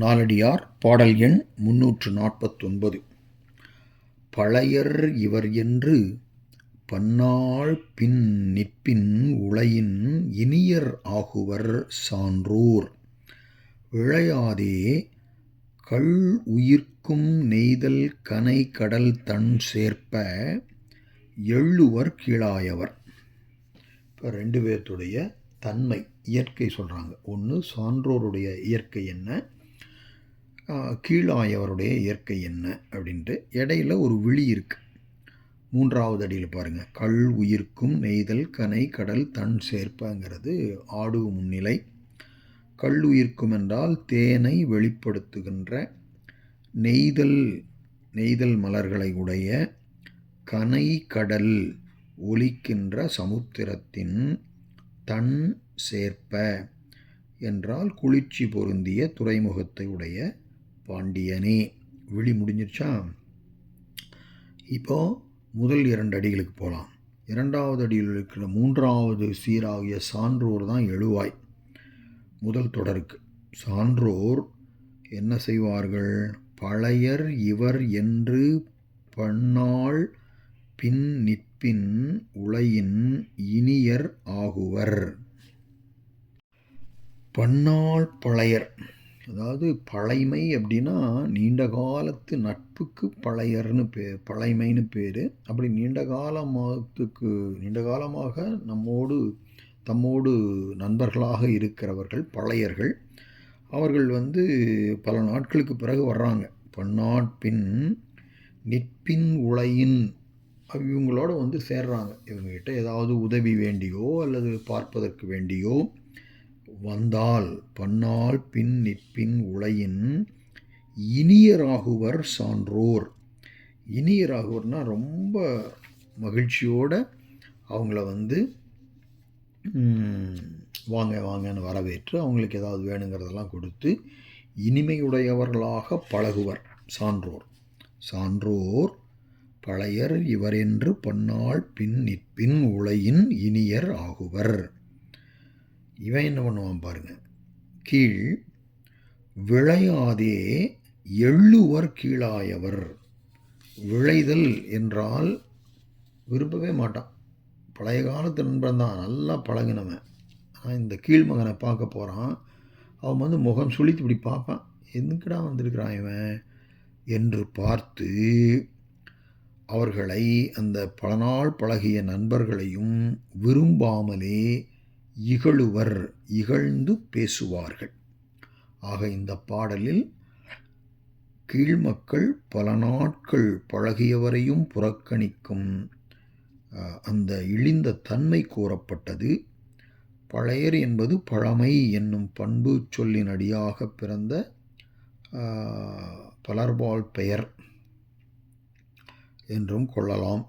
நாலடியார் பாடல் எண் முன்னூற்று நாற்பத்தொன்பது. பழையர் இவர் என்று பன்னாள் பின் நிற்பின் உளையின் இனியர் ஆகுவர் சான்றோர். இழையாதே கள் உயிர்க்கும் நெய்தல் கனை கடல் தன் சேர்ப்ப எள்ளுவர் கீழாயவர். இப்போ ரெண்டு பேர்த்துடைய தன்மை இயற்கை சொல்கிறாங்க ஒன்று சான்றோருடைய இயற்கை என்ன? கீழாயவருடைய இயற்கை என்ன அப்படின்ட்டு இடையில ஒரு விழி இருக்குது மூன்றாவது அடியில் பாருங்கள் கல் உயிர்க்கும் நெய்தல் கனை கடல் தன் சேர்ப்பங்கிறது ஆடு முன்னிலை. கல் உயிர்க்கும் என்றால் தேனை வெளிப்படுத்துகின்ற நெய்தல் நெய்தல் மலர்களை உடைய கனை கடல் ஒலிக்கின்ற சமுத்திரத்தின் தன் சேர்ப்ப என்றால் குளிர்ச்சி பொருந்திய துறைமுகத்தை உடைய பாண்டியனே விழி முடிஞ்சிருச்சா? இப்போ முதல் இரண்டு அடிகளுக்கு போகலாம் இரண்டாவது அடியில் இருக்கிற மூன்றாவது சீராகிய சான்றோர் தான் எழுவாய். முதல் தொடருக்கு. சான்றோர் என்ன செய்வார்கள்? பழையர் இவர் என்று பண்ணால் பின் நிற்பின் உலையின் இனியர் ஆகுவர். பன்னாள் பழையர். அதாவது பழைமை அப்படின்னா நீண்ட காலத்து நட்புக்கு பழையர்னு பே பழைமைன்னு பேர். அப்படி நீண்ட காலத்துக்கு நீண்ட காலமாக நம்மோடு தம்மோடு நண்பர்களாக இருக்கிறவர்கள் பழையர்கள் அவர்கள் வந்து பல நாட்களுக்கு பிறகு வர்றாங்க. பன்னாட்பின் நிற்பின் உலையின் இவங்களோட வந்து சேர்றாங்க. இவங்ககிட்ட ஏதாவது உதவி வேண்டியோ அல்லது பார்ப்பதற்கு வேண்டியோ வந்தால் பன்னால் பின் நிற்பின் உலையின் இனியராகுவர் சான்றோர். இனியராகுவர்னால் ரொம்ப மகிழ்ச்சியோடு அவங்கள வந்து வாங்க வாங்கன்னு வரவேற்று அவங்களுக்கு ஏதாவது வேணுங்கிறதெல்லாம் கொடுத்து இனிமையுடையவர்களாக பழகுவர் சான்றோர். சான்றோர் பழையர் இவரென்று பன்னால் பின் நிற்பின் உலையின் இனியர் ஆகுவர். இவன் என்ன பண்ணுவான் பாருங்க. கீழ் விளையாதே எள்ளுவர் கீழாயவர். விளைதல் என்றால் விரும்பவே மாட்டான். பழைய காலத்து நண்பன் தான் நல்லா பழகினவன். ஆனால் இந்த கீழ்மகனை பார்க்க போகிறான் அவன் வந்து முகம் சுழித்து இப்படி பார்ப்பான். எதுக்குடா வந்திருக்கிறான் இவன்? என்று பார்த்து அவர்களை அந்த பல நாள் பழகிய நண்பர்களையும் விரும்பாமலே இகழுவர் இகழ்ந்து பேசுவார்கள். ஆக இந்த பாடலில் கீழ்மக்கள் பல நாட்கள் பழகியவரையும் புறக்கணிக்கும் அந்த இழிந்த தன்மை கூறப்பட்டது. பழையர் என்பது பழமை என்னும் பண்பு சொல்லின் அடியாக பிறந்த பலர்பால் பெயர் என்றும் கொள்ளலாம்.